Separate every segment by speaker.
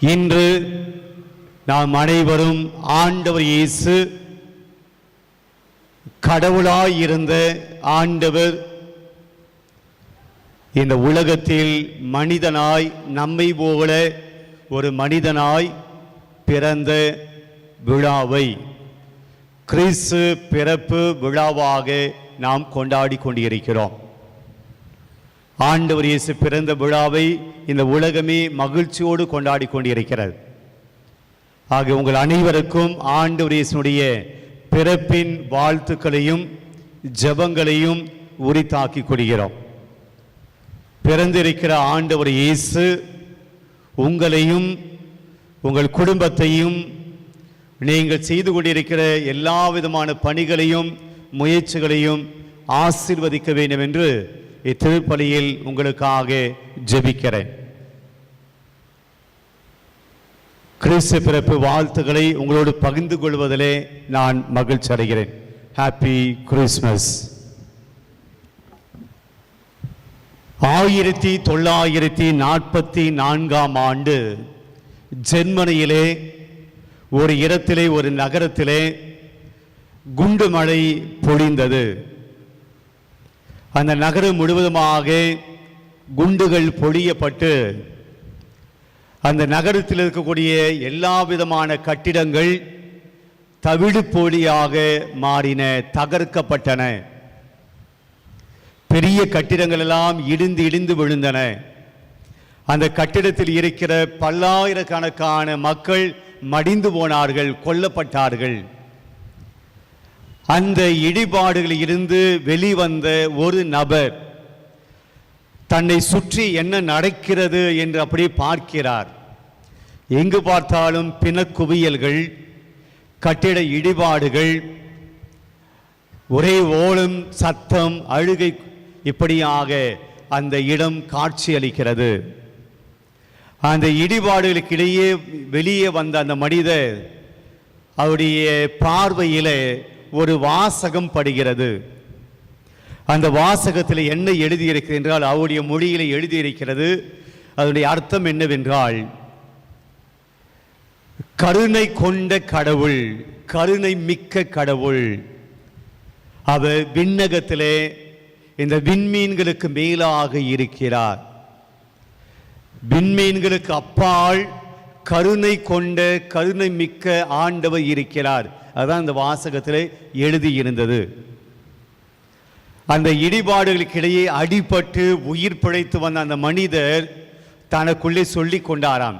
Speaker 1: இன்று நாம் அனைவரும் ஆண்டவர் இயேசு கடவுளாயிருந்த ஆண்டவர் இந்த உலகத்தில் மனிதனாய் நம்மை போல ஒரு மனிதனாய் பிறந்த விழாவை கிறிஸ்து பிறப்பு விழாவாக நாம் கொண்டாடி கொண்டிருக்கிறோம். ஆண்டவர் இயேசு பிறந்த விழாவை இந்த உலகமே மகிழ்ச்சியோடு கொண்டாடி கொண்டிருக்கிறது. ஆக உங்கள் அனைவருக்கும் ஆண்டவர் இயேசுனுடைய பிறப்பின் வாழ்த்துக்களையும் ஜெபங்களையும் உரித்தாக்கி கொள்கிறோம். பிறந்திருக்கிற ஆண்டவர் இயேசு உங்களையும் உங்கள் குடும்பத்தையும் நீங்கள் செய்து கொண்டிருக்கிற எல்லா விதமான பணிகளையும் முயற்சிகளையும் ஆசிர்வதிக்க வேண்டும் என்று இத்திருப்பலியில் உங்களுக்காக ஜெபிக்கிறேன். கிறிஸ்து பிறப்பு வாழ்த்துக்களை உங்களோடு பகிர்ந்து கொள்வதிலே நான் மகிழ்ச்சி அடைகிறேன். ஹாப்பி கிறிஸ்மஸ் ஆயிரத்தி தொள்ளாயிரத்தி நாற்பத்தி நான்காம் ஆண்டு ஜெர்மனியிலே ஒரு இடத்திலே ஒரு நகரத்திலே குண்டு மழை பொழிந்தது. அந்த நகரம் முழுவதுமாக குண்டுகள் பொழியப்பட்டு அந்த நகரத்தில் இருக்கக்கூடிய எல்லா விதமான கட்டிடங்கள் தவிடு போலியாக மாறின தகர்க்கப்பட்டன. பெரிய கட்டிடங்கள் எல்லாம் இடிந்து இடிந்து விழுந்தன. அந்த கட்டிடத்தில் இருக்கிற பல்லாயிரக்கணக்கான மக்கள் மடிந்து போனார்கள் கொல்லப்பட்டார்கள். அந்த இடிபாடுகளில் இருந்து வெளிவந்த ஒரு நபர் தன்னை சுற்றி என்ன நடக்கிறது என்று அப்படியே பார்க்கிறார். எங்கு பார்த்தாலும் பிணக்குவியல்கள் கட்டிட இடிபாடுகள் ஒரே ஓலம் சத்தம் அழுகை இப்படியாக அந்த இடம் காட்சியளிக்கிறது அந்த இடிபாடுகளுக்கிடையே வெளியே வந்த அந்த மனிதர் அவருடைய பார்வையிலே ஒரு வாசகம் படுகிறது. அந்த வாசகத்தில் என்ன எழுதியிருக்கிறது என்றால் அவருடைய மொழியில் எழுதியிருக்கிறது. அதனுடைய அர்த்தம் என்னவென்றால் கருணை கொண்ட கடவுள் கருணை மிக்க கடவுள். அவர் விண்ணகத்திலே இந்த விண்மீன்களுக்கு மேலாக இருக்கிறார். விண்மீன்களுக்கு அப்பால் கருணை கொண்ட கருணை மிக்க ஆண்டவர் இருக்கிறார். அதுதான் அந்த வாசகத்தில் எழுதியிருந்தது. அந்த இடிபாடுகளுக்கிடையே அடிபட்டு உயிர் பிழைத்து வந்த அந்த மனிதர் தனக்குள்ளே சொல்லி கொண்டாராம்.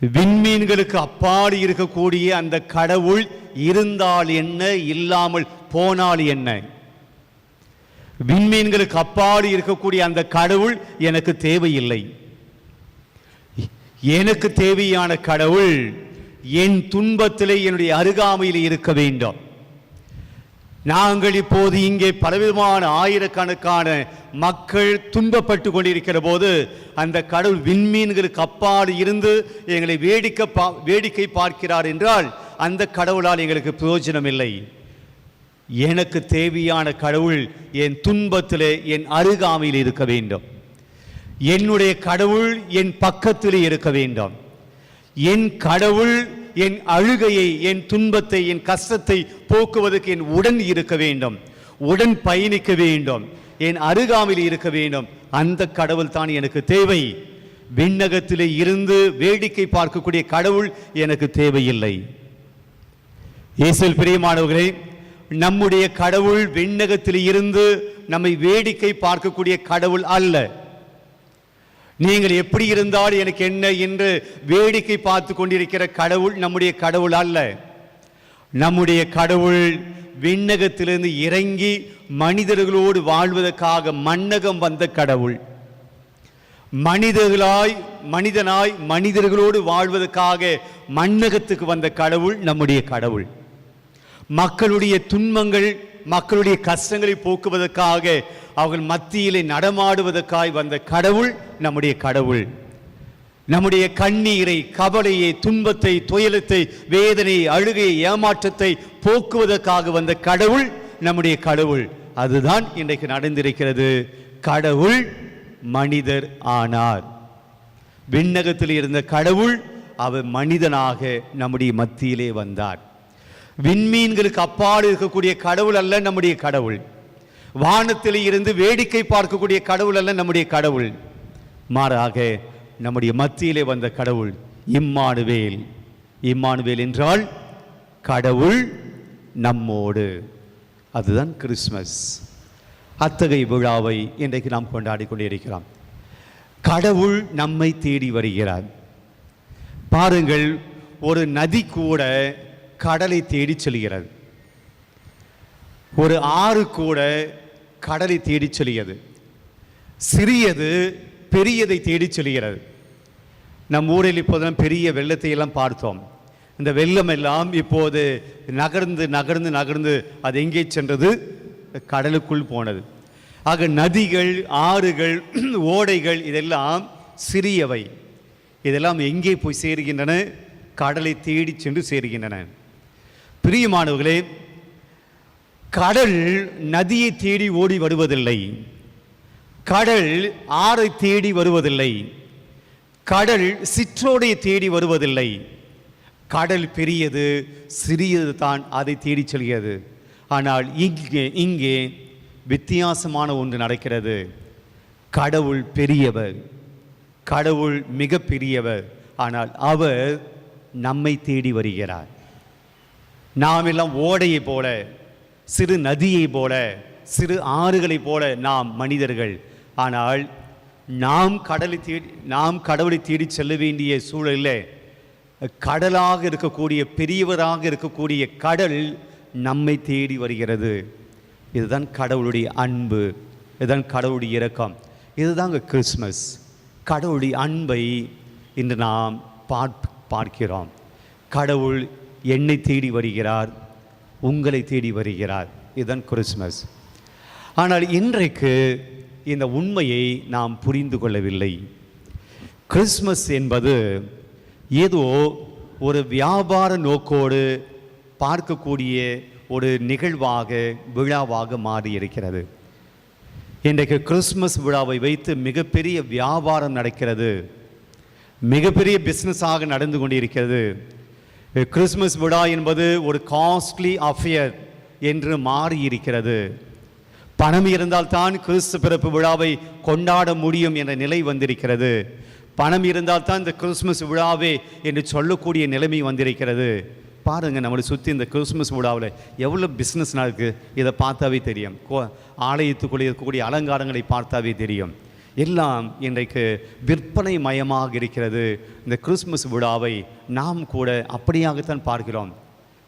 Speaker 1: விண்மீன்களுக்கு அப்பாடு இருக்கக்கூடிய அந்த கடவுள் இருந்தால் என்ன இல்லாமல் போனால் என்ன? விண்மீன்களுக்கு அப்பாடு இருக்கக்கூடிய அந்த கடவுள் எனக்கு தேவையில்லை. எனக்கு தேவையான கடவுள் என் துன்பத்திலே என்னுடைய அருகாமையில் இருக்க வேண்டும். நாங்கள் இப்போது இங்கே பலவிதமான ஆயிரக்கணக்கான மக்கள் துன்பப்பட்டு கொண்டிருக்கிற போது அந்த கடவுள் விண்மீன்களுக்கு அப்பாடு இருந்து எங்களை வேடிக்கை பா வேடிக்கை பார்க்கிறார் என்றால் அந்த கடவுளால் எங்களுக்கு பிரயோஜனம் இல்லை எனக்கு தேவையான கடவுள் என் துன்பத்திலே என் அருகாமையில் இருக்க வேண்டும். என்னுடைய கடவுள் என் பக்கத்திலே இருக்க வேண்டும். என் கடவுள் என் அழுகையை என் துன்பத்தை என் கஷ்டத்தை போக்குவதற்கு என் உடன் இருக்க வேண்டும். உடன் பயணிக்க வேண்டும். என் அருகாமையில் இருக்க வேண்டும். அந்த கடவுள் தான் எனக்கு தேவை. விண்ணகத்திலே இருந்து வேடிக்கை பார்க்கக்கூடிய கடவுள் எனக்கு தேவையில்லை. இயேசல் பிரியமானவர்களே நம்முடைய கடவுள் விண்ணகத்தில் இருந்து நம்மை வேடிக்கை பார்க்கக்கூடிய கடவுள் அல்ல. நீங்கள் எப்படி இருந்தால் எனக்கு என்ன என்று வேடிக்கை பார்த்து கொண்டிருக்கிற கடவுள் நம்முடைய கடவுள் அல்ல. நம்முடைய கடவுள் விண்ணகத்திலிருந்து இறங்கி மனிதர்களோடு வாழ்வதற்காக மன்னகம் வந்த கடவுள். மனிதர்களாய் மனிதனாய் மனிதர்களோடு வாழ்வதற்காக மன்னகத்துக்கு வந்த கடவுள் நம்முடைய கடவுள். மக்களுடைய துன்பங்கள் மக்களுடைய கஷ்டங்களை போக்குவதற்காக அவர்கள் மத்தியிலே நடமாடுவதற்காய் வந்த கடவுள் நம்முடைய கடவுள். நம்முடைய கண்ணீரை கவலையை துன்பத்தை துயலத்தை வேதனை அழுகை ஏமாற்றத்தை போக்குவதற்காக வந்த கடவுள் நம்முடைய கடவுள். அதுதான் இன்றைக்கு நடந்திருக்கிறது. கடவுள் மனிதர் ஆனார். விண்ணகத்தில் இருந்த கடவுள் அவர் மனிதனாக நம்முடைய மத்தியிலே வந்தார். விண்மீன்களுக்கு அப்பால் இருக்கக்கூடிய கடவுள் அல்ல நம்முடைய கடவுள். வானத்தில் இருந்து வேடிக்கை பார்க்கக்கூடிய கடவுள் அல்ல நம்முடைய கடவுள். மாறாக நம்முடைய மத்தியிலே வந்த கடவுள் இம்மானுவேல். இம்மானுவேல் என்றால் கடவுள் நம்மோடு. அதுதான் கிறிஸ்மஸ் அத்தகைய விழாவை இன்றைக்கு நாம் கொண்டாடி கொண்டிருக்கிறோம். கடவுள் நம்மை தேடி வருகிறார். பாருங்கள் ஒரு நதி கூட கடலை தேடி செல்கிறது. ஒரு ஆறு கூட கடலை தேடி செல்கிறது. சிறியது பெரியதை தேடி செல்கிறது. நம் ஊரில் இப்போதெல்லாம் பெரிய வெள்ளத்தை எல்லாம் பார்த்தோம். இந்த வெள்ளம் எல்லாம் இப்போது நகர்ந்து நகர்ந்து நகர்ந்து அது எங்கே சென்றது? கடலுக்குள் போனது. ஆக நதிகள் ஆறுகள் ஓடைகள் இதெல்லாம் சிறியவை. இதெல்லாம் எங்கே போய் சேருகின்றன? கடலை தேடி சென்று சேருகின்றன. பிரியமானவர்களே கடல் நதியை தேடி ஓடி வருவதில்லை. கடல் ஆறை தேடி வருவதில்லை. கடல் சிற்றோடைய தேடி வருவதில்லை. கடல் பெரியது சிறியது தான் அதை தேடி செல்கிறது. ஆனால் இங்கே இங்கே வித்தியாசமான ஒன்று நடக்கிறது. கடவுள் பெரியவர். கடவுள் மிக பெரியவர். ஆனால் அவர் நம்மை தேடி வருகிறார். நாம் எல்லாம் ஓடையை போல சிறு நதியை போல சிறு ஆறுகளைப் போல நாம் மனிதர்கள். ஆனால் நாம் கடலை தேடி நாம் கடவுளை தேடி செல்ல வேண்டிய சூழலில் கடலாக இருக்கக்கூடிய பெரியவராக இருக்கக்கூடிய கடல் நம்மை தேடி வருகிறது. இதுதான் கடவுளுடைய அன்பு. இதுதான் கடவுளுடைய இரக்கம். இதுதாங்க கிறிஸ்மஸ் கடவுளுடைய அன்பை இன்று நாம் பார்ப் பார்க்கிறோம். கடவுள் என்னை தேடி வருகிறார் உங்களை தேடி வருகிறார். இதுதான் கிறிஸ்மஸ் ஆனால் இன்றைக்கு இந்த உண்மையை நாம் புரிந்து கொள்ளவில்லை. கிறிஸ்மஸ் என்பது ஏதோ ஒரு வியாபார நோக்கோடு பார்க்கக்கூடிய ஒரு நிகழ்வாக விழாவாக மாறி இருக்கிறது இன்றைக்கு கிறிஸ்மஸ் விழாவை வைத்து மிகப்பெரிய வியாபாரம் நடக்கிறது. மிகப்பெரிய பிஸ்னஸாக நடந்து கொண்டிருக்கிறது. கிறிஸ்மஸ் விழா என்பது ஒரு காஸ்ட்லி அஃபியர் என்று மாறி இருக்கிறது பணம் இருந்தால் தான் கிறிஸ்து பிறப்பு விழாவை கொண்டாட முடியும் என்ற நிலை வந்திருக்கிறது. பணம் இருந்தால் தான் இந்த கிறிஸ்மஸ் விழாவே என்று சொல்லக்கூடிய நிலைமை வந்திருக்கிறது. பாருங்க நம்மளை சுற்றி இந்த கிறிஸ்மஸ் விழாவில் எவ்வளோ பிஸ்னஸ் இருக்குது இதை பார்த்தாவே தெரியும். கோ- ஆலயத்துக்குள்ளே இருக்கக்கூடிய அலங்காரங்களை பார்த்தாவே தெரியும். எல்லாம் இன்றைக்கு விற்பனை மயமாக இருக்கிறது. இந்த கிறிஸ்மஸ் விழாவை நாம் கூட அப்படியாகத்தான் பார்க்கிறோம்.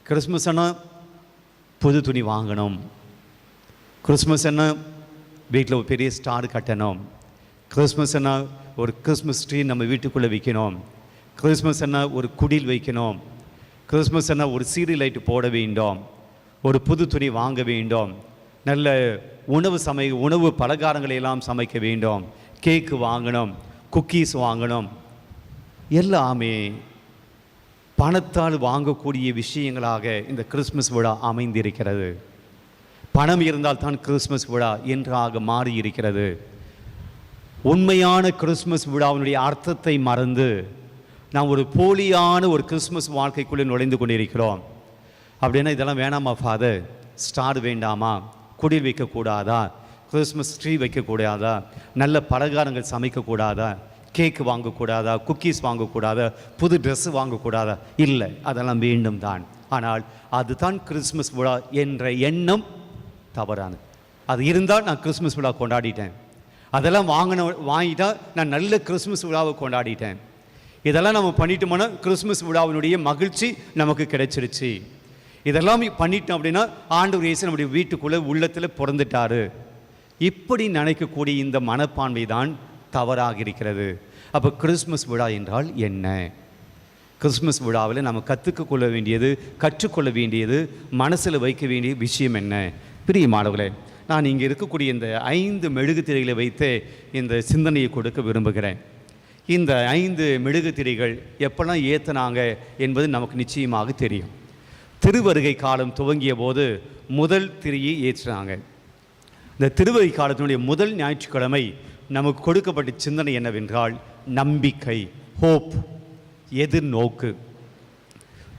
Speaker 1: கிறிஸ்மஸ்னா புது துணி வாங்கணும். கிறிஸ்மஸ் என்ன வீட்டில் ஒரு பெரிய ஸ்டார் கட்டணும். கிறிஸ்மஸ் என்ன ஒரு கிறிஸ்மஸ் ட்ரீ நம்ம வீட்டுக்குள்ளே வைக்கணும். கிறிஸ்மஸ் என்ன ஒரு குடில் வைக்கணும். கிறிஸ்மஸ் என்ன ஒரு சீரியல் லைட்டு போட வேண்டும். ஒரு புது துணி வாங்க வேண்டும். நல்ல உணவு சமை உணவு பலகாரங்களை எல்லாம் சமைக்க வேண்டும். கேக்கு வாங்கணும் குக்கீஸ் வாங்கணும். எல்லாமே பணத்தால் வாங்கக்கூடிய விஷயங்களாக இந்த கிறிஸ்மஸ் விழா அமைந்திருக்கிறது. பணம் இருந்தால் தான் கிறிஸ்மஸ் விழா என்றாக மாறி இருக்கிறது உண்மையான கிறிஸ்மஸ் விழாவினுடைய அர்த்தத்தை மறந்து நாம் ஒரு போலியான ஒரு கிறிஸ்மஸ் வாழ்க்கைக்குள்ளே நுழைந்து கொண்டிருக்கிறோம். அப்படின்னா இதெல்லாம் வேணாமா ஃபாதர் ஸ்டார் வேண்டாமா? குடில் வைக்கக்கூடாதா? Christmas tree வைக்கக்கூடாதா? நல்ல பலகாரங்கள் சமைக்கக்கூடாதா? கேக் வாங்கக்கூடாதா? குக்கீஸ் வாங்கக்கூடாதா? புது ட்ரெஸ்ஸு வாங்கக்கூடாதா? இல்லை அதெல்லாம் வேண்டும் தான். ஆனால் அதுதான் கிறிஸ்மஸ் விழா என்ற எண்ணம் தவறானது. அது இருந்தால் நான் கிறிஸ்மஸ் விழா கொண்டாடிட்டேன். அதெல்லாம் வாங்கின வாங்கிட்டா நான் நல்ல கிறிஸ்மஸ் விழாவை கொண்டாடிட்டேன். இதெல்லாம் நம்ம பண்ணிட்டோம்னா கிறிஸ்மஸ் விழாவினுடைய மகிழ்ச்சி நமக்கு கிடைச்சிருச்சு. இதெல்லாம் பண்ணிட்டோம் அப்படின்னா ஆண்டவர் இயேசு நம்முடைய வீட்டுக்குள்ளே உள்ளத்தில் பிறந்துட்டாரு. இப்படி நினைக்கக்கூடிய இந்த மனப்பான்மை தான் தவறாக இருக்கிறது. அப்போ கிறிஸ்மஸ் விழா என்றால் என்ன? கிறிஸ்மஸ் விழாவில் நம்ம கற்றுக்க கொள்ள வேண்டியது கற்றுக்கொள்ள வேண்டியது மனசில் வைக்க வேண்டிய விஷயம் என்ன? பிரியமானவர்களே நான் இங்கே இருக்கக்கூடிய இந்த ஐந்து மெழுகுத்திரைகளை வைத்து இந்த சிந்தனையை கொடுக்க விரும்புகிறேன். இந்த ஐந்து மெழுகுத்திரைகள் எப்பெல்லாம் ஏற்றினாங்க என்பது நமக்கு நிச்சயமாக தெரியும். திருவருகை காலம் துவங்கிய போது முதல் திரியை ஏற்றினாங்க. இந்த திருவருகை காலத்தினுடைய முதல் ஞாயிற்றுக்கிழமை நமக்கு கொடுக்கப்பட்ட சிந்தனை என்னவென்றால் நம்பிக்கை ஹோப் எதிர்நோக்கு.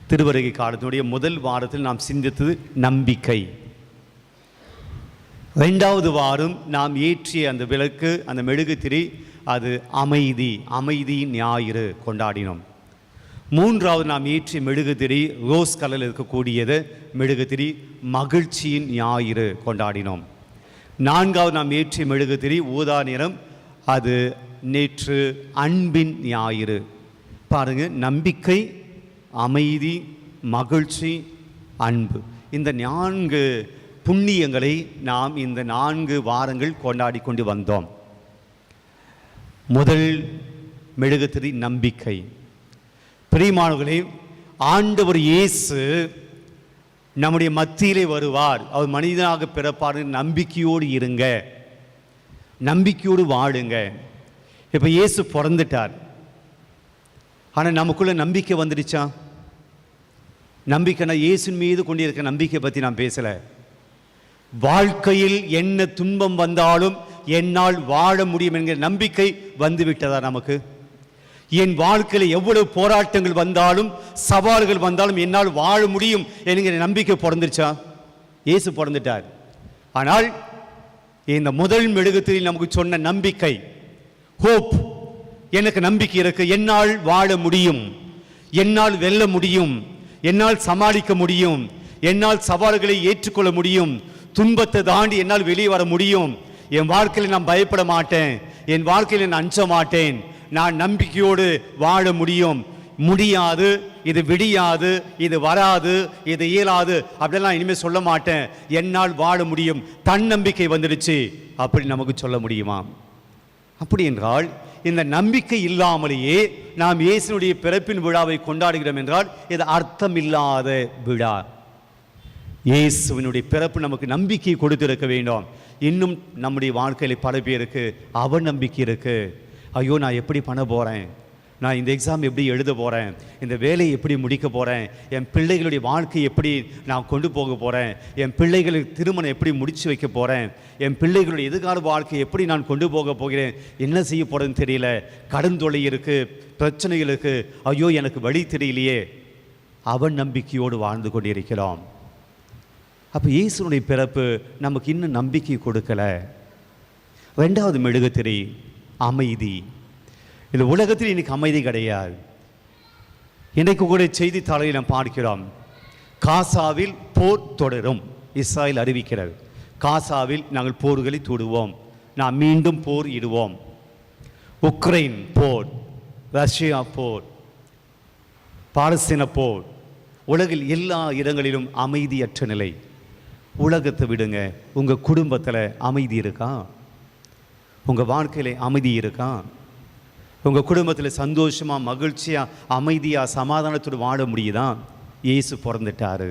Speaker 1: திருவருகை காலத்தினுடைய முதல் வாரத்தில் நாம் சிந்தித்தது நம்பிக்கை. ரெண்டாவது வாரம் நாம் ஏற்றிய அந்த விளக்கு அந்த மெழுகுதிரி அது அமைதி அமைதி ஞாயிறு கொண்டாடினோம். மூன்றாவது நாம் ஏற்றிய மெழுகுதிரி ரோஸ் கலரில் இருக்கக்கூடியது மெழுகுதிரி மகிழ்ச்சியின் ஞாயிறு கொண்டாடினோம். நான்காவது நாம் ஏற்றிய மெழுகுதிரி ஊதா நிறம் அது நேற்று அன்பின் ஞாயிறு. பாருங்க நம்பிக்கை அமைதி மகிழ்ச்சி அன்பு. இந்த நான்கு புண்ணியங்களை நாம் இந்த நான்கு வாரங்கள் கொண்டாடி கொண்டு வந்தோம். முதல் மெழுகுதிரி நம்பிக்கை. பிரியமானவர்களே ஆண்டவர் இயேசு நம்முடைய மத்தியிலே வருவார். அவர் மனிதனாக பிறப்பார். நம்பிக்கையோடு இருங்க. நம்பிக்கையோடு வாழுங்க. இப்போ இயேசு பிறந்துட்டார். ஆனால் நமக்குள்ளே நம்பிக்கை வந்துடுச்சா? நம்பிக்கைனா இயேசுவின் மீது கொண்டிருக்க நம்பிக்கை பற்றி நான் பேசலை. வாழ்க்கையில் என்ன துன்பம் வந்தாலும் என்னால் வாழ முடியும் என்கிற நம்பிக்கை வந்துவிட்டதா நமக்கு? என் வாழ்க்கையில் எவ்வளவு போராட்டங்கள் வந்தாலும் சவால்கள் வந்தாலும் என்னால் வாழ முடியும் என்கிற நம்பிக்கை பிறந்துருச்சா? இயேசு பிறந்துட்டார். ஆனால் இந்த முதல் மெழுகத்தில் நமக்கு சொன்ன நம்பிக்கை ஹோப் எனக்கு நம்பிக்கை இருக்கு. என்னால் வாழ முடியும். என்னால் வெல்ல முடியும். என்னால் சமாளிக்க முடியும். என்னால் சவால்களை ஏற்றுக்கொள்ள முடியும். துன்பத்தை தாண்டி என்னால் வெளியே வர முடியும். என் வாழ்க்கையில் நான் பயப்பட மாட்டேன். என் வாழ்க்கையில் நான் அஞ்ச மாட்டேன். நான் நம்பிக்கையோடு வாழ முடியும். முடியாது இது விடியாது இது வராது இது இயலாது அப்படிலாம் இனிமேல் சொல்ல மாட்டேன். என்னால் வாழ முடியும். தன்னம்பிக்கை வந்துடுச்சு. அப்படி நமக்கு சொல்ல முடியுமா? அப்படி என்றால் இந்த நம்பிக்கை இல்லாமலேயே நாம் இயேசுனுடைய பிறப்பின் விழாவை கொண்டாடுகிறோம் என்றால் இது அர்த்தமில்லாத விழா. இயேசுவினுடைய பிறப்பு நமக்கு நம்பிக்கை கொடுத்திருக்க வேண்டும். இன்னும் நம்முடைய வாழ்க்கையில் பல பேருக்கு அவநம்பிக்கை இருக்குது ஐயோ நான் எப்படி பண்ண போகிறேன் நான் இந்த எக்ஸாம் எப்படி எழுத போகிறேன் இந்த வேலையை எப்படி முடிக்க போகிறேன் என் பிள்ளைகளுடைய வாழ்க்கை எப்படி நான் கொண்டு போக போகிறேன் என் பிள்ளைகளுக்கு திருமணம் எப்படி முடித்து வைக்க போகிறேன் என் பிள்ளைகளுடைய எதிர்கால வாழ்க்கையை எப்படி நான் கொண்டு போக போகிறேன்? என்ன செய்ய போகிறேன்னு தெரியல. கடன் தொல்லை இருக்குது பிரச்சனைகள் இருக்குது ஐயோ எனக்கு வழி தெரியலையே. அவன் நம்பிக்கையோடு வாழ்ந்து கொண்டிருக்கிறோம் அப்போ இயேசுனுடைய பிறப்பு நமக்கு இன்னும் நம்பிக்கை கொடுக்கல. ரெண்டாவது மெழுகுத்திரி. அமைதி. இந்த உலகத்தில் இன்னைக்கு அமைதி கிடையாது. இன்றைக்கு கூட செய்தித்தாளையில் நாம் பார்க்கிறோம். காசாவில் போர் தொடரும். இஸ்ராயல் அறிவிக்கிறது. காசாவில் நாங்கள் போர்களை தொடுவோம். நாம் மீண்டும் போர் இடுவோம். உக்ரைன் போர் ரஷ்யா போர் பாலஸ்தீன போர். உலகில் எல்லா இடங்களிலும் அமைதியற்ற நிலை. உலகத்தை விடுங்க. உங்கள் குடும்பத்தில் அமைதி இருக்கா? உங்கள் வாழ்க்கையில் அமைதி இருக்கா? உங்கள் குடும்பத்தில் சந்தோஷமாக மகிழ்ச்சியாக அமைதியாக சமாதானத்தோடு வாழ முடியுதா? இயேசு பிறந்துட்டாரு.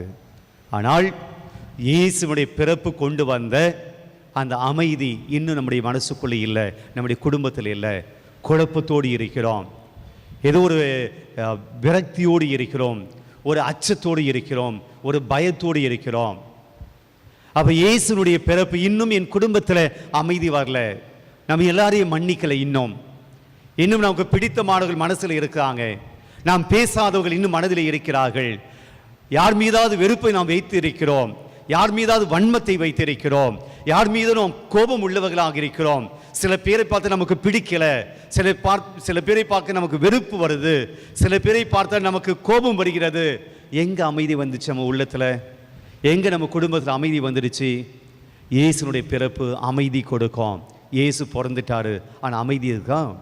Speaker 1: ஆனால் இயேசுனுடைய பிறப்பு கொண்டு வந்த அந்த அமைதி இன்னும் நம்முடைய மனசுக்குள்ளே இல்லை நம்முடைய குடும்பத்தில் இல்லை. குழப்பத்தோடு இருக்கிறோம். ஏதோ ஒரு விரக்தியோடு இருக்கிறோம். ஒரு அச்சத்தோடு இருக்கிறோம். ஒரு பயத்தோடு இருக்கிறோம். அப்போ இயேசுனுடைய பிறப்பு இன்னும் என் குடும்பத்தில் அமைதி வரல. நம்ம எல்லாரையும் மன்னிக்கல இன்னும். இன்னும் நமக்கு பிடித்தமானவர்கள் மனசில் இருக்கிறாங்க நாம் பேசாதவர்கள் இன்னும் மனதில் இருக்கிறார்கள். யார் மீதாவது வெறுப்பை நாம் வைத்து இருக்கிறோம் யார் மீதாவது வன்மத்தை வைத்திருக்கிறோம். யார் மீது நாம் கோபம் உள்ளவர்களாக இருக்கிறோம். சில பேரை பார்த்து நமக்கு பிடிக்கல. சில பார் சில பேரை பார்க்க நமக்கு வெறுப்பு வருது. சில பேரை பார்த்தா நமக்கு கோபம் வருகிறது. எங்க அமைதி வந்துச்சு நம்ம உள்ளத்தில்? எங்க நம்ம குடும்பத்தில் அமைதி வந்துடுச்சு இயேசுனுடைய பிறப்பு அமைதி கொடுக்கும். இயேசு பிறந்துட்டாரு. ஆனால் அமைதி இருக்கா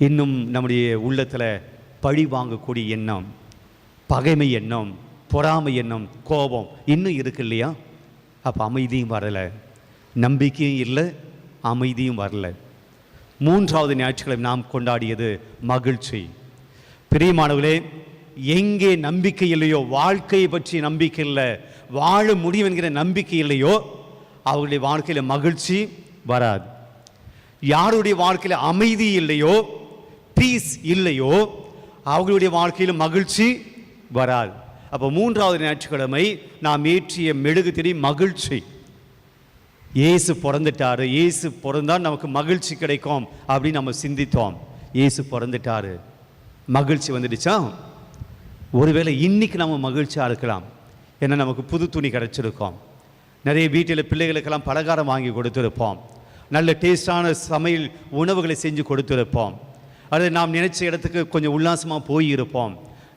Speaker 1: இன்னும் நம்முடைய உள்ளத்தில் பழி வாங்கக்கூடிய எண்ணம் பகைமை எண்ணம் பொறாமை எண்ணம் கோபம் இன்னும் இருக்கு இல்லையா? அப்போ அமைதியும் வரலை. நம்பிக்கையும் இல்லை அமைதியும் வரல. மூன்றாவது ஞாயிற்றுக்கிழமை நாம் கொண்டாடியது மகிழ்ச்சி. பிரியமானவர்களே எங்கே நம்பிக்கை இல்லையோ வாழ்க்கையை பற்றி நம்பிக்கை இல்லை வாழ முடியும் என்கிற நம்பிக்கை இல்லையோ அவர்களுடைய வாழ்க்கையில் மகிழ்ச்சி வராது. யாருடைய வாழ்க்கையில் அமைதி இல்லையோ பீஸ் இல்லையோ அவர்களுடைய வாழ்க்கையில் மகிழ்ச்சி வராது. அப்போ மூன்றாவது ஞாயிற்றுக்கிழமை நாம் ஏற்றிய மெழுகுதிரி மகிழ்ச்சி. இயேசு பிறந்துட்டாரு. இயேசு பிறந்தால் நமக்கு மகிழ்ச்சி கிடைக்கும் அப்படின்னு நம்ம சிந்தித்தோம். இயேசு பிறந்துட்டாரு. மகிழ்ச்சி வந்துடுச்சா? ஒருவேளை இன்னைக்கு நம்ம மகிழ்ச்சியாக இருக்கலாம். ஏன்னா நமக்கு புது துணி கிடைச்சிருக்கோம். நிறைய வீட்டில் பிள்ளைகளுக்கெல்லாம் பலகாரம் வாங்கி கொடுத்துருப்போம். நல்ல டேஸ்டான சமையல் உணவுகளை செஞ்சு கொடுத்துருப்போம். அது நாம் நினச்ச இடத்துக்கு கொஞ்சம் உல்லாசமாக போயிருப்போம்.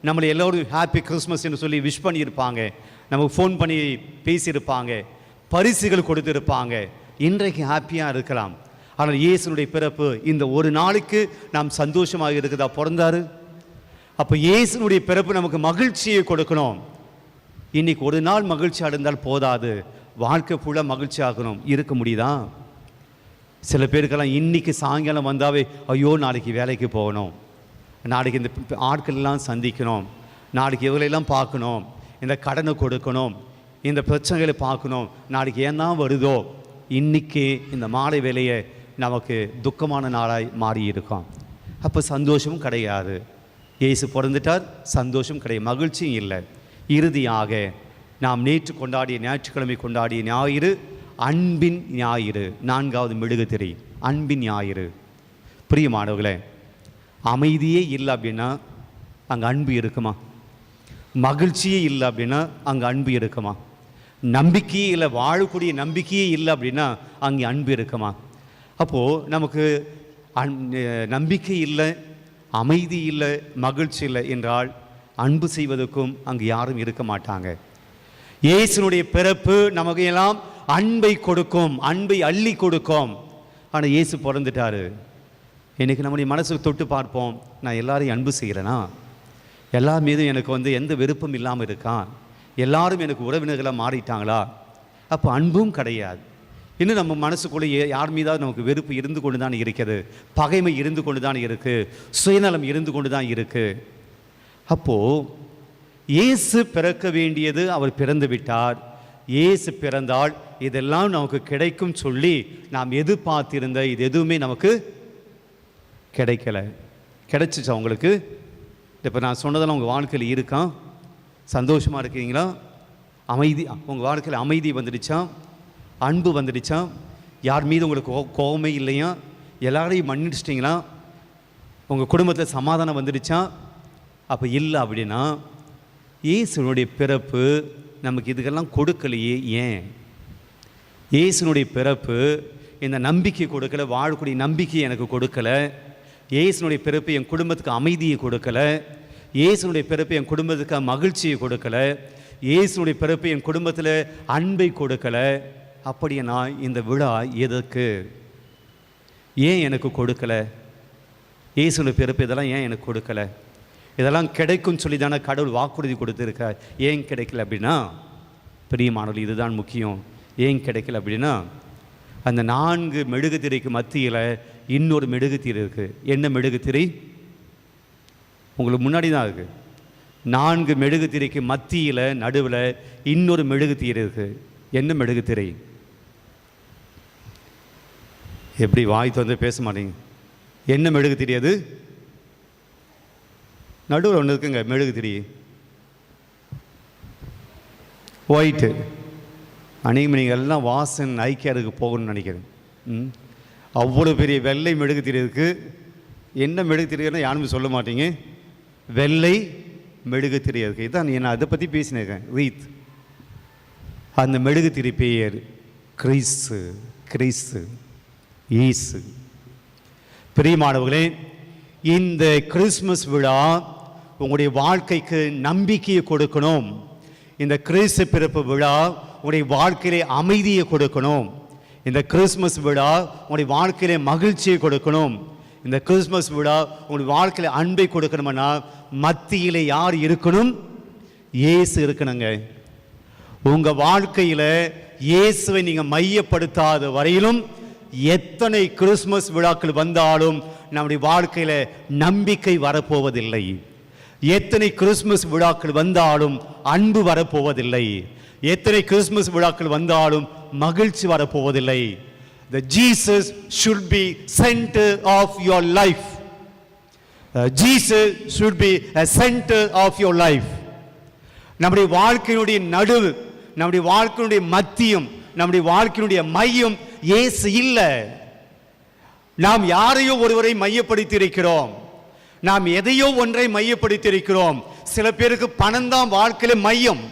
Speaker 1: நம்மளை எல்லோரும் ஹாப்பி கிறிஸ்மஸ்ன்னு சொல்லி விஷ் பண்ணியிருப்பாங்க. நமக்கு ஃபோன் பண்ணி பேசியிருப்பாங்க. பரிசுகள் கொடுத்துருப்பாங்க. இன்றைக்கு ஹாப்பியாக இருக்கலாம். ஆனால் இயேசுனுடைய பிறப்பு இந்த ஒரு நாளுக்கு நாம் சந்தோஷமாக இருக்குதா? பிறந்தாரு. அப்போ இயேசுனுடைய பிறப்பு நமக்கு மகிழ்ச்சியை கொடுக்கணும். இன்னைக்கு ஒரு நாள் மகிழ்ச்சியாக இருந்தால் போதாது. வாழ்க்கை ஃபுல்லாக மகிழ்ச்சி ஆகணும். இருக்க முடியுதா? சில பேருக்கெல்லாம் இன்றைக்கி சாயங்காலம் வந்தாவே ஐயோ நாளைக்கு வேலைக்கு போகணும். நாளைக்கு இந்த ப- ஆட்கள் எல்லாம் சந்திக்கணும். நாளைக்கு இவர்களெல்லாம் பார்க்கணும். இந்த கடனை கொடுக்கணும். இந்த பிரச்சனைகளை பார்க்கணும். நாளைக்கு ஏன் வருதோ? இன்னைக்கு இந்த மாலை வேலையை நமக்கு துக்கமான நாளாய் மாறி இருக்கும் அப்போ சந்தோஷமும் கிடையாது. இயேசு பிறந்துட்டார் சந்தோஷம் கிடையாது. மகிழ்ச்சியும் இல்லை. இறுதியாக நாம் நேற்று கொண்டாடிய ஞாயிற்றுக்கிழமை கொண்டாடிய ஞாயிறு அன்பின் ஞாயிறு. நான்காவது மெழுகுதிரை அன்பின் ஞாயிறு. பிரியமானவர்களே அமைதியே இல்லை அப்படின்னா அங்கே அன்பு இருக்குமா? மகிழ்ச்சியே இல்லை அப்படின்னா அங்கே அன்பு இருக்குமா? நம்பிக்கையே இல்லை வாழக்கூடிய நம்பிக்கையே இல்லை அப்படின்னா அங்கே அன்பு இருக்குமா? அப்போது நமக்கு அன் நம்பிக்கை இல்லை அமைதி இல்லை மகிழ்ச்சி இல்லை என்றால் அன்பு செய்வதற்கும் அங்கே யாரும் இருக்க மாட்டாங்க. இயேசுனுடைய பிறப்பு நமக்கு எல்லாம் அன்பை கொடுக்கும் அன்பை அள்ளி கொடுக்கும். ஆனால் இயேசு பிறந்துட்டாரு. எனக்கு நம்முடைய மனசுக்கு தொட்டு பார்ப்போம் நான் எல்லாரையும் அன்பு செய்கிறேனா எல்லார் மீதும் எனக்கு வந்து எந்த விருப்பம் இல்லாமல் இருக்கான். எல்லாரும் எனக்கு உறவினர்களாக மாறிட்டாங்களா? அப்போ அன்பும் கிடையாது. இன்னும் நம்ம மனசுக்குள்ளே யார் மீதாவது நமக்கு வெறுப்பு இருந்து கொண்டு தான் இருக்கிறது பகைமை இருந்து கொண்டு தான் இருக்குது சுயநலம் இருந்து கொண்டு தான் இருக்குது அப்போது இயேசு பிறக்க வேண்டியது அவர் பிறந்து விட்டார். இயேசு பிறந்தால் இதெல்லாம் நமக்கு கிடைக்கும் சொல்லி நாம் எதிர்பார்த்திருந்த இது எதுவுமே நமக்கு கிடைக்கல. கிடைச்சிச்சா உங்களுக்கு? இப்போ நான் சொன்னதெல்லாம் உங்கள் வாழ்க்கையில் இருக்கான் சந்தோஷமாக இருக்கீங்களா அமைதி உங்கள் வாழ்க்கையில் அமைதி வந்துடுச்சா? அன்பு வந்துடுச்சா? யார் மீது உங்களுக்கு கோ- கோபமே இல்லையா? எல்லாரையும் மன்னிச்சிட்டிங்களா? உங்கள் குடும்பத்தில் சமாதானம் வந்துடுச்சா? அப்போ இல்லை அப்படின்னா இயேசுனுடைய பிறப்பு நமக்கு இதுக்கெல்லாம் கொடுக்கலையே ஏன்? இயேசுனுடைய பிறப்பு இந்த நம்பிக்கை கொடுக்கல வாழக்கூடிய நம்பிக்கை எனக்கு கொடுக்கல. இயேசுனுடைய பிறப்பு என் குடும்பத்துக்கு அமைதியை கொடுக்கல. இயேசுனுடைய பிறப்பு என் குடும்பத்துக்கு மகிழ்ச்சியை கொடுக்கல. இயேசுனுடைய பிறப்பு என் குடும்பத்தில் அன்பை கொடுக்கலை. அப்படின்னா இந்த விழா எதற்கு? ஏன் எனக்கு கொடுக்கலை? இயேசுனுடைய பிறப்பு இதெல்லாம் ஏன் எனக்கு கொடுக்கல? இதெல்லாம் கிடைக்கும் சொல்லி தானே கடவுள் வாக்குறுதி கொடுத்துருக்கார் ஏன் கிடைக்கல அப்படின்னா பிரியமானவர்கள் இதுதான் முக்கியம். ஏன் கிடைக்கல அப்படின்னா அந்த நான்கு மெழுகுதிரைக்கு மத்தியில் இன்னொரு மெழுகுத்திரை இருக்குது என்ன மெழுகுத்திரை? உங்களுக்கு முன்னாடி தான் இருக்குது நான்கு மெழுகுத்திரைக்கு மத்தியில் நடுவில் இன்னொரு மெழுகுத்திரை இருக்குது என்ன மெழுகுத்திரை? எப்படி வாய் வந்து பேச மாட்டேங்க? என்ன மெழுகுதிரி அது? நடுவில் ஒன்று இருக்குங்க மெழுகுதிரி ஒயிட்டு அன்றைக்கும் நீங்கள் எல்லாம் வாசன் ஐக்கியாருக்கு போகணும்னு நினைக்கிறேன். ம். அவ்வளோ பெரிய வெள்ளை மெழுகுதிரி இருக்குது என்ன மெழுகுதிரின்னா யாருமே சொல்ல மாட்டீங்க. வெள்ளை மெழுகுதிரி இருக்குது இதான் நான் அதை பற்றி பேசினேன் ரீத். அந்த மெழுகுதிரி பெயர் கிறிஸ்து கிறிஸ்து ஈசு. பிரியமானவர்களே இந்த கிறிஸ்மஸ் விழா உங்களுடைய வாழ்க்கைக்கு நம்பிக்கையை கொடுக்கணும். இந்த கிறிஸ்து பிறப்பு விழா உங்களுடைய வாழ்க்கையிலே அமைதியை கொடுக்கணும். இந்த கிறிஸ்மஸ் விழா உங்களுடைய வாழ்க்கையிலே மகிழ்ச்சியை கொடுக்கணும். இந்த கிறிஸ்மஸ் விழா உங்களுடைய வாழ்க்கையில அன்பை கொடுக்கணும்னா மத்தியில் யார் இருக்கணும்? இயேசு இருக்கணுங்க. உங்கள் வாழ்க்கையில் இயேசுவை நீங்கள் மையப்படுத்தாத வரையிலும் எத்தனை கிறிஸ்மஸ் விழாக்கள் வந்தாலும் நம்முடைய வாழ்க்கையில் நம்பிக்கை வரப்போவதில்லை. எத்தனை கிறிஸ்மஸ் விழாக்கள் வந்தாலும் அன்பு வரப்போவதில்லை. எத்தனை கிறிஸ்மஸ் விழாக்கள் வந்தாலும் மகிழ்ச்சி வரப்போவதில்லை. The Jesus should be centre of your life Jesus should be centre of your life நம்முடைய வாழ்க்கையினுடைய நடுவு நம்முடைய வாழ்க்கையினுடைய மத்தியம் நம்முடைய வாழ்க்கையினுடைய மையம் ஏசு இல்லை. நாம் யாரையோ ஒருவரை மையப்படுத்தி இருக்கிறோம் நாம் எதையோ ஒன்றை மையப்படுத்தியிருக்கிறோம். சில பேருக்கு பணம் தான் வாழ்க்கையில மையம்.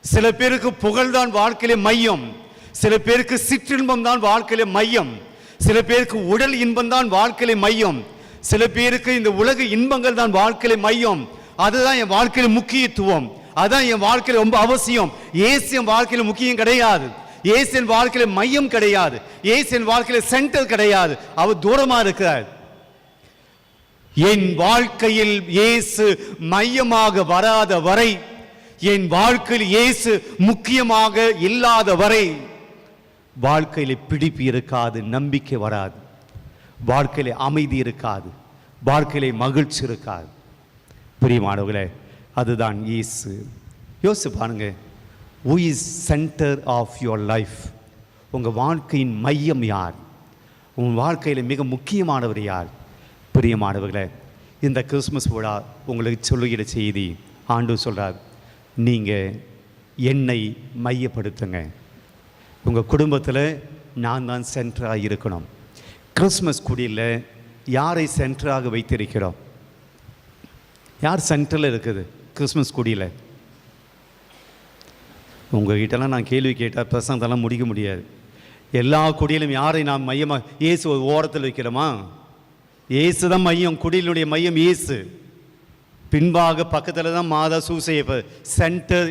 Speaker 1: சில பேருக்கு புகழ் தான் வாழ்க்கையில மையம். சில பேருக்கு சிற்றின்பம் தான் வாழ்க்கையில மையம். சில பேருக்கு உடல் இன்பம் தான் வாழ்க்கையில மையம். சில பேருக்கு இந்த உலக இன்பங்கள் தான் வாழ்க்கையில மையம். அதுதான் என் வாழ்க்கையில முக்கியத்துவம். அதான் என் வாழ்க்கையில ரொம்ப அவசியம். ஏசியன் வாழ்க்கையில் வாழ்க்கையில முக்கியம் கிடையாது. ஏசியன் வாழ்க்கையில் வாழ்க்கையில மையம் கிடையாது. ஏசியன் வாழ்க்கையில் வாழ்க்கையில சென்டர் கிடையாது. அவர் தூரமா இருக்கிறார். என் வாழ்க்கையில் இயேசு மையமாக வராத வரை என் வாழ்க்கையில் இயேசு முக்கியமாக இல்லாத வரை வாழ்க்கையில் பிடிப்பு இருக்காது நம்பிக்கை வராது. வாழ்க்கையில் அமைதி இருக்காது வாழ்க்கையில் மகிழ்ச்சி இருக்காது. பிரியமானவர்களே அதுதான் இயேசு. யோசிச்சு பாருங்க. Who is centre of your life உங்கள் வாழ்க்கையின் மையம் யார்? உன் வாழ்க்கையில் மிக முக்கியமானவர் யார்? பிரியமானவர்களே இந்த கிறிஸ்மஸ் விழா உங்களுக்கு சொல்லுகிற செய்தி ஆண்டு சொல்கிறார் நீங்கள் என்னை மையப்படுத்துங்க. உங்கள் குடும்பத்தில் நான் தான் சென்டராக இருக்கணும். கிறிஸ்மஸ் குடியில் யாரை சென்டராக வைத்திருக்கிறோம்? யார் சென்டரில் இருக்குது கிறிஸ்மஸ் குடியில்? உங்கள்கிட்டலாம் நான் கேள்வி கேட்டால் பிரசங்கத்தெல்லாம் முடிக்க முடியாது. எல்லா குடியிலும் யாரை நாம் மையமாக இயேசு ஒரு ஓரத்தில் வைக்கிறோமா? இயேசு தான் மையம் குடிலினுடைய மையம் இயேசு பின்பாக பக்கத்தில் தான் மாதா சூசையப்ப centre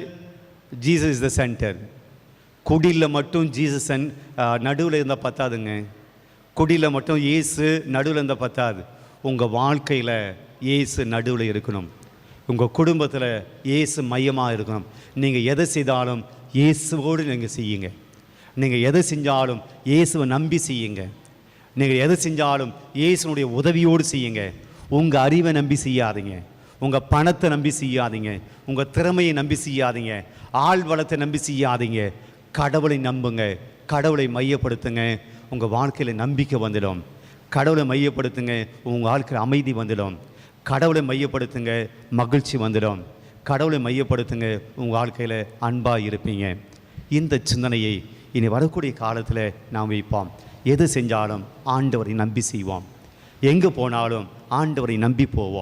Speaker 1: Jesus is the centre குடியில் மட்டும் ஜீசஸ் சென் நடுவில் இருந்தால் பத்தாதுங்க. குடியில் மட்டும் இயேசு நடுவில் இருந்தால் பத்தாது. உங்கள் வாழ்க்கையில் இயேசு நடுவில் இருக்கணும். உங்கள் குடும்பத்தில் இயேசு மையமாக இருக்கணும். நீங்கள் எதை செய்தாலும் இயேசுவோடு நீங்கள் செய்யுங்க. நீங்கள் எதை செஞ்சாலும் இயேசுவை நம்பி செய்யுங்க. நீங்கள் எது செஞ்சாலும் இயேசுனுடைய உதவியோடு செய்யுங்க. உங்கள் அறிவை நம்பி செய்யாதீங்க. உங்கள் பணத்தை நம்பி செய்யாதீங்க. உங்கள் திறமையை நம்பி செய்யாதீங்க. ஆள் வளத்தை நம்பி செய்யாதீங்க. கடவுளை நம்புங்க. கடவுளை மையப்படுத்துங்க. உங்கள் வாழ்க்கையில் நம்பிக்கை வந்துடும். கடவுளை மையப்படுத்துங்க. உங்கள் வாழ்க்கையில் அமைதி வந்துடும். கடவுளை மையப்படுத்துங்க. மகிழ்ச்சி வந்துடும். கடவுளை மையப்படுத்துங்க. உங்கள் வாழ்க்கையில் அன்பாக இருப்பீங்க. இந்த சிந்தனையை இனி வரக்கூடிய காலத்தில் நாம் வைப்போம். எது செஞ்சாலும் ஆண்டவரை நம்பி செய்வோம். எங்கே போனாலும் ஆண்டவரை நம்பி போவோம்.